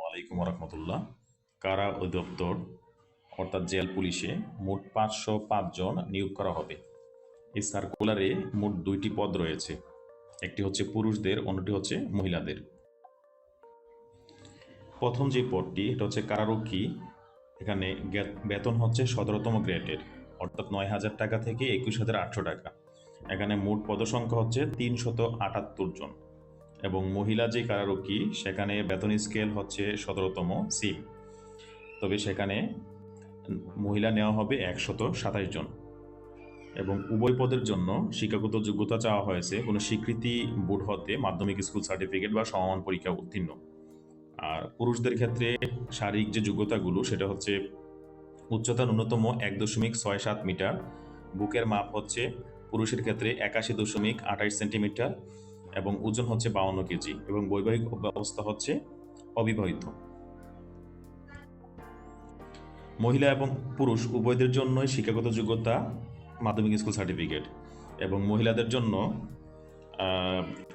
ওয়ালাইকুম রহমতুল্লাহ কারা অধিদপ্তর, অর্থাৎ জেল পুলিশে মোট পাঁচশো পাঁচ জন নিয়োগ করা হবে। এই সার্কুলারে মোট দুইটি পদ রয়েছে। একটি হচ্ছে পুরুষদের, অন্যটি হচ্ছে মহিলাদের। প্রথম যে পদটি, এটা হচ্ছে কারারক্ষী। এখানে বেতন হচ্ছে সতেরোতম গ্রেডের, অর্থাৎ নয় হাজার টাকা থেকে একুশ হাজার আটশো টাকা। এখানে মোট পদসংখ্যা হচ্ছে তিনশত আটাত্তর জন। এবং মহিলা যে কারারক্ষী, সেখানে বেতন স্কেল হচ্ছে সতেরোতম সিম তবে সেখানে মহিলা নেওয়া হবে একশত সাতাশ জন। এবং উভয় পদের জন্য শিক্ষাগত যোগ্যতা চাওয়া হয়েছে কোনো স্বীকৃতি বোর্ড হতে মাধ্যমিক স্কুল সার্টিফিকেট বা সমমান পরীক্ষা উত্তীর্ণ। আর পুরুষদের ক্ষেত্রে শারীরিক যে যোগ্যতাগুলো, সেটা হচ্ছে উচ্চতা ন্যূনতম এক দশমিক ছয় সাত মিটার, বুকের মাপ হচ্ছে পুরুষের ক্ষেত্রে একাশি দশমিক আঠাশ সেন্টিমিটার এবং ওজন হচ্ছে বাউন্ন কেজি এবং বৈবাহিক অবস্থা হচ্ছে অবিবাহিত। মহিলা এবং পুরুষ উভয়দের জন্যই শিক্ষাগত যোগ্যতা মাধ্যমিক স্কুল সার্টিফিকেট এবং মহিলাদের জন্য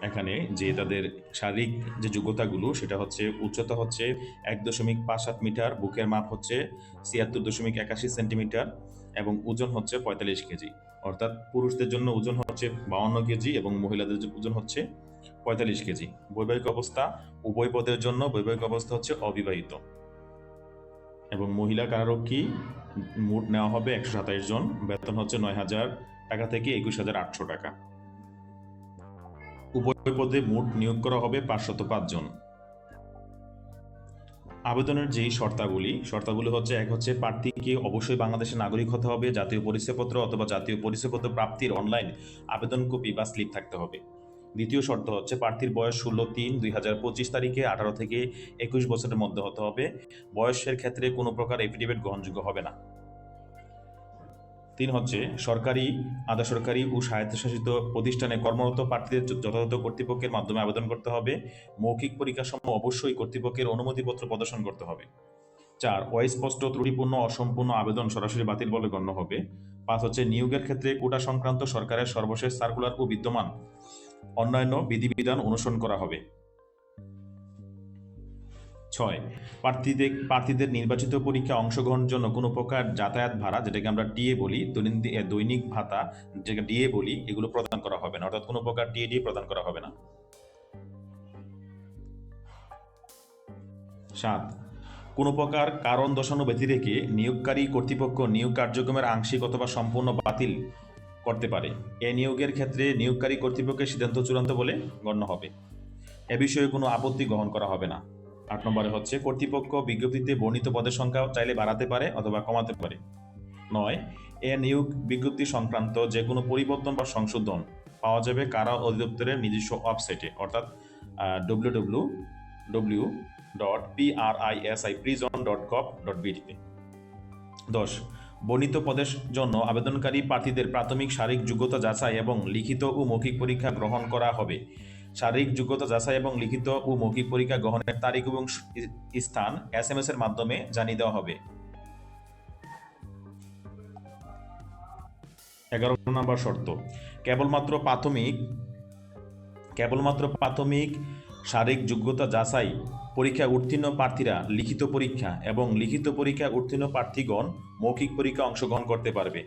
এখানে যে তাদের শারীরিক যে যোগ্যতাগুলো সেটা হচ্ছে উচ্চতা হচ্ছে এক দশমিক পাঁচ সাত মিটার, বুকের মাপ হচ্ছে ছিয়াত্তর দশমিক একাশি সেন্টিমিটার এবং ওজন হচ্ছে পঁয়তাল্লিশ কেজি। অর্থাৎ পুরুষদের জন্য ওজন হচ্ছে বাউন্ন কেজি এবং মহিলাদের ওজন হচ্ছে পঁয়তাল্লিশ কেজি। বৈবাহিক অবস্থা, উভয় পদের জন্য বৈবাহিক অবস্থা হচ্ছে অবিবাহিত। এবং মহিলা কারারক্ষী মোট নেওয়া হবে একশো সাতাইশ জন। বেতন হচ্ছে নয় হাজার টাকা থেকে একুশ হাজার আটশো টাকা। উভয় পদে মোট নিয়োগ করা হবে পাঁচশত পাঁচ জন। আবেদনের যেই শর্তাবলী শর্তাবলী হচ্ছে এক হচ্ছে প্রার্থীকে অবশ্যই বাংলাদেশের নাগরিক হতে হবে, জাতীয় পরিচয়পত্র অথবা জাতীয় পরিচয়পত্র প্রাপ্তির অনলাইন আবেদন কপি বা স্লিপ থাকতে হবে। দ্বিতীয় শর্ত হচ্ছে প্রার্থীর বয়স ষোলো তিন দুই হাজার পঁচিশ তারিখে আঠারো থেকে একুশ বছরের মধ্যে হতে হবে। বয়সের ক্ষেত্রে কোনো প্রকার এফিডেভিট গ্রহণযোগ্য হবে না। তিন হচ্ছে সরকারি আধা সরকারি ও স্বায়ত্তশাসিত প্রতিষ্ঠানে কর্মরত প্রার্থীদের যথাযথ কর্তৃপক্ষের মাধ্যমে আবেদন করতে হবে। মৌখিক পরীক্ষার সময় অবশ্যই কর্তৃপক্ষের অনুমতিপত্র প্রদর্শন করতে হবে। চার, অস্পষ্ট, ত্রুটিপূর্ণ, অসম্পূর্ণ আবেদন সরাসরি বাতিল বলে গণ্য হবে। পাঁচ হচ্ছে নিয়োগের ক্ষেত্রে কোটা সংক্রান্ত সরকারের সর্বশেষ সার্কুলার ও বিদ্যমান অন্যান্য বিধিবিধান অনুসরণ করা হবে। ছয়। প্রার্থীদের প্রার্থীদের নির্বাচিত পরীক্ষা অংশগ্রহণের জন্য কোনো প্রকার যাতায়াত ভাড়া, যেটাকে আমরা ডিএ বলি দৈনন্দিন দৈনিক ভাতা যেটা ডিএ বলি, এগুলো প্রদান করা হবে না। অর্থাৎ কোনো প্রকার ডিএ ডিএ প্রদান করা হবে না। সাত। কোনো প্রকার কারণ দর্শানো ব্যতি রেখে নিয়োগকারী কর্তৃপক্ষ নিয়োগ কার্যক্রমের আংশিক অথবা সম্পূর্ণ বাতিল করতে পারে। এ নিয়োগের ক্ষেত্রে নিয়োগকারী কর্তৃপক্ষের সিদ্ধান্ত চূড়ান্ত বলে গণ্য হবে। এ বিষয়ে কোনো আপত্তি গ্রহণ করা হবে না। আট নম্বরে হচ্ছে, কর্তৃপক্ষ বিজ্ঞপ্তিতে বর্ণিত পদের সংখ্যা চাইলে বাড়াতে পারে অথবা কমাতে পারে। নয়, এ নিয়োগ বিজ্ঞপ্তি সংক্রান্ত যে কোনো পরিবর্তন বা সংশোধন পাওয়া যাবে কারা অধিদপ্তরের নিজস্ব ওয়েবসাইটে, অর্থাৎ W W W dot P R I S I prison dot gov dot বিডিতে দশ, বর্ণিত পদের জন্য আবেদনকারী প্রার্থীদের প্রাথমিক শারীরিক যোগ্যতা যাচাই এবং লিখিত ও মৌখিক পরীক্ষা গ্রহণ করা হবে। শারীরিক যোগ্যতা যাচাই এবং লিখিত ও মৌখিক পরীক্ষা গ্রহণের তারিখ এবং স্থান এস এম এস এর মাধ্যমে জানিয়ে দেওয়া হবে। এগারো নম্বর শর্ত, কেবলমাত্র প্রাথমিক কেবলমাত্র প্রাথমিক শারীরিক যোগ্যতা যাচাই পরীক্ষা উত্তীর্ণ প্রার্থীরা লিখিত পরীক্ষা এবং লিখিত পরীক্ষা উত্তীর্ণ প্রার্থীগণ মৌখিক পরীক্ষা অংশগ্রহণ করতে পারবে।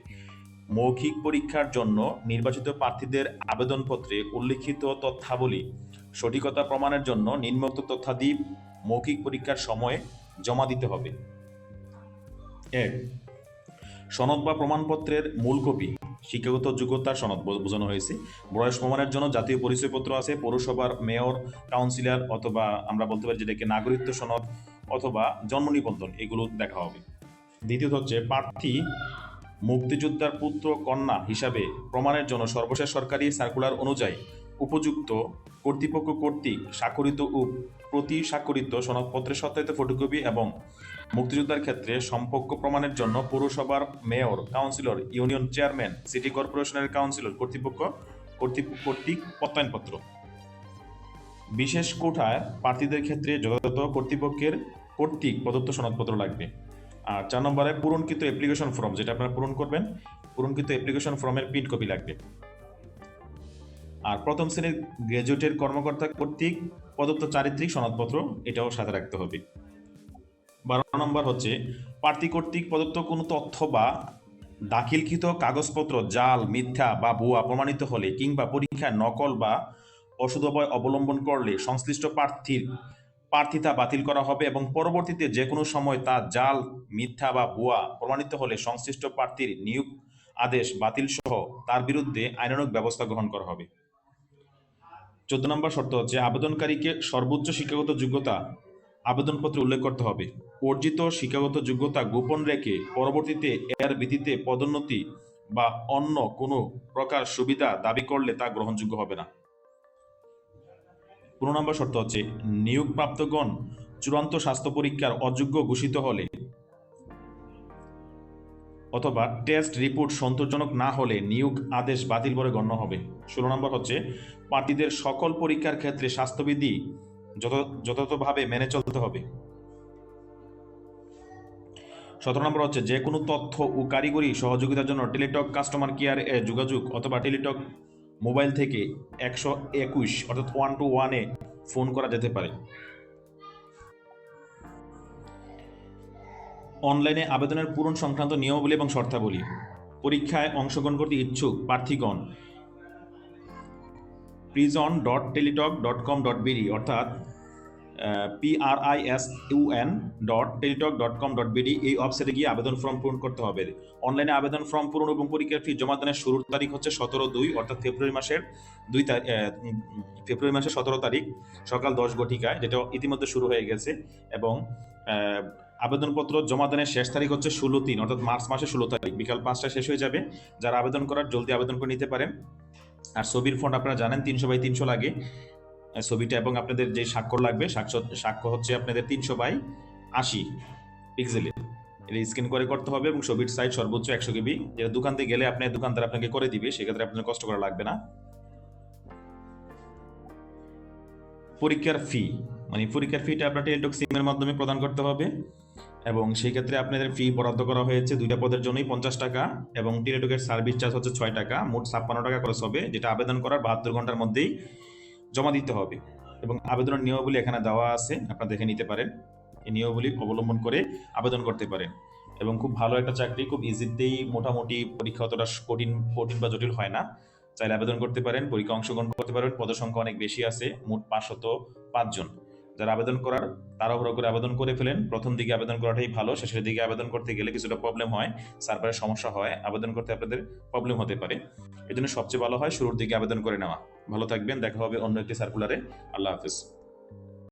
মৌখিক পরীক্ষার জন্য নির্বাচিত প্রার্থীদের আবেদনপত্রে উল্লিখিত তথ্যাবলী, সঠিকতা প্রমাণের জন্য নিম্নোক্ত তথ্যাদি মৌখিক পরীক্ষার সময়ে জমা দিতে হবে। এক, সনদ বা প্রমাণপত্রের মূল কপি, শিক্ষাগত যোগ্যতার সনদ বোঝানো হয়েছে। বয়স প্রমাণের জন্য জাতীয় পরিচয়পত্র আছে, পৌরসভার মেয়র, কাউন্সিলর অথবা আমরা বলতে পারি যেটাকে নাগরিকত্ব সনদ অথবা জন্ম নিবন্ধন, এগুলো দেখা হবে। দ্বিতীয়ত হচ্ছে প্রার্থী মুক্তিযোদ্ধার পুত্র কন্যা হিসাবে প্রমাণের জন্য সর্বশেষ সরকারি সার্কুলার অনুযায়ী উপযুক্ত কর্তৃপক্ষ কর্তৃক স্বাক্ষরিত ও প্রতি স্বাক্ষরিত সনদপত্রের সত্যায়িত ফটোকপি এবং মুক্তিযোদ্ধার ক্ষেত্রে সম্পর্ক প্রমাণের জন্য পৌরসভার mayor councillor union chairman city কর্পোরেশনের কাউন্সিলর কর্তৃপক্ষ কর্তৃপ- কর্তৃক প্রত্যয়নপত্র। বিশেষ কোঠায় প্রার্থীদের ক্ষেত্রে যথাযথ কর্তৃপক্ষের কর্তৃক প্রদত্ত সনদপত্র লাগবে। আর চার নম্বরে পূরণকৃত অ্যাপ্লিকেশন ফর্ম যেটা আপনারা পূরণ করবেন পূরণকৃত অ্যাপ্লিকেশন ফর্মের প্রিন্ট কপি লাগবে। আর প্রথম শ্রেণির গ্র্যাজুয়েটের কর্মকর্তা কর্তৃক প্রদত্ত চারিত্রিক সনদপত্র, এটাও সাথে রাখতে হবে। বারো নম্বর হচ্ছে, প্রার্থী কর্তৃক প্রদত্ত কোনো তথ্য বা দাখিলকৃত কাগজপত্র, জাল, মিথ্যা বা ভুয়া প্রমাণিত হলে কিংবা পরীক্ষায় নকল বা অসুদভয় অবলম্বন করলে সংশ্লিষ্ট প্রার্থীর প্রার্থিতা বাতিল করা হবে এবং পরবর্তীতে যে কোনো সময় তা জাল, মিথ্যা বা ভুয়া প্রমাণিত হলে সংশ্লিষ্ট প্রার্থীর নিয়োগ আদেশ বাতিল সহ তার বিরুদ্ধে আইনানুগ ব্যবস্থা গ্রহণ করা হবে। চোদ্দ নম্বর শর্ত হচ্ছে আবেদনকারীকে সর্বোচ্চ শিক্ষাগত যোগ্যতা আবেদনপত্রে উল্লেখ করতে হবে। অর্জিত শিক্ষাগত যোগ্যতা গোপন রেখে পরবর্তীতে এর ভিত্তিতে পদোন্নতি বা অন্য কোনো প্রকার সুবিধা দাবি করলে তা গ্রহণযোগ্য হবে না। পনেরো নম্বর শর্ত হচ্ছে নিয়োগপ্রাপ্তগণ চূড়ান্ত স্বাস্থ্য পরীক্ষার অযোগ্য ঘোষিত হলে অথবা টেস্ট রিপোর্ট সন্তোষজনক না হলে নিয়োগ আদেশ বাতিল বলে গণ্য হবে। ষোলো নম্বর হচ্ছে প্রার্থীদের সকল পরীক্ষার ক্ষেত্রে স্বাস্থ্যবিধি যথাযথভাবে মেনে চলতে হবে। সতেরো নম্বর হচ্ছে যে কোনো তথ্য ও কারিগরি সহযোগিতার জন্য টেলিটক কাস্টমার কেয়ার এ যোগাযোগ অথবা টেলিটক মোবাইল থেকে একশো একুশ অর্থাৎ ওয়ান টু ওয়ানে ফোন করা যেতে পারে। অনলাইনে আবেদনের পূরণ সংক্রান্ত নিয়মাবলী এবং শর্তাবলী। পরীক্ষায় অংশগ্রহণ করতে ইচ্ছুক প্রার্থীগণ prison dot Teletalk dot com dot BD অর্থাৎ P R I S U N dot Teletalk dot com dot BD এই ওয়েবসাইটে গিয়ে আবেদন ফর্ম পূরণ করতে হবে। অনলাইনে আবেদন ফর্ম পূরণ এবং পরীক্ষার ফি জমা দানের শুরুর তারিখ হচ্ছে সতেরো দুই, অর্থাৎ ফেব্রুয়ারি মাসের দুই ফেব্রুয়ারি মাসের সতেরো তারিখ, সকাল দশ ঘটিকায়, যেটা ইতিমধ্যে শুরু হয়ে গেছে এবং আবেদনপত্র জমা দানের শেষ তারিখ হচ্ছে ষোলো তিন, অর্থাৎ মার্চ মাসের ষোলো তারিখ। বিকাল পাঁচটা শেষ হয়ে যাবে। যারা আবেদন করার জলদি আবেদন করে নিতে পারেন। আর ছবির ফন্ট আপনারা জানেন, তিনশো বাই তিনশো লাগে। ছবিটা এবং আপনাদের যে স্বাক্ষর লাগবে সাক্ষ্য হচ্ছে আপনাদের তিনশো বাই আশি পিক্সেলে এটা স্ক্যান করে করতে হবে এবং ছবির সাইজ সর্বোচ্চ একশো কেবি। যেটা দোকান থেকে গেলে আপনার দোকানদার আপনাকে করে দিবে, সেক্ষেত্রে আপনার কষ্ট করা লাগবে না। পরীক্ষার ফি মানে পরীক্ষার ফিটা আপনার টেলিটক সিমের মাধ্যমে প্রদান করতে হবে এবং সেই ক্ষেত্রে আপনাদের ফি বরাদ্দ করা হয়েছে দুইটা পদের জন্যই পঞ্চাশ টাকা এবং টেলিটকের সার্ভিস চার্জ হচ্ছে ছয় টাকা। মোট ছাপ্পান্ন টাকা খরচ হবে, যেটা আবেদন করার বাহাত্তর ঘণ্টার মধ্যেই জমা দিতে হবে এবং আবেদনের নিয়মাবলী এখানে দেওয়া আছে, আপনারা দেখে নিতে পারেন। এই নিয়মাবলী অবলম্বন করে আবেদন করতে পারেন এবং খুব ভালো একটা চাকরি, খুব ইজিতেই মোটামুটি পরীক্ষা অতটা কঠিন কঠিন বা জটিল হয় না। চাইলে আবেদন করতে পারেন পরীক্ষা অংশগ্রহণ করতে পারেন পদসংখ্যা অনেক বেশি আছে, মোট পাঁচশত পাঁচজন। যারা আবেদন করার তাড়াহুড়ো করে আবেদন করে ফেলেন। প্রথম দিকে আবেদন করাটাই ভালো, শেষের দিকে আবেদন করতে গেলে কিছুটা প্রবলেম হয় সার্ভারের সমস্যা হয়, আবেদন করতে আপনাদের প্রবলেম হতে পারে। এই জন্য সবচেয়ে ভালো হয় শুরুর দিকে আবেদন করে নেওয়া। ভালো থাকবেন, দেখা হবে অন্য একটি সার্কুলারে আল্লাহ হাফিজ।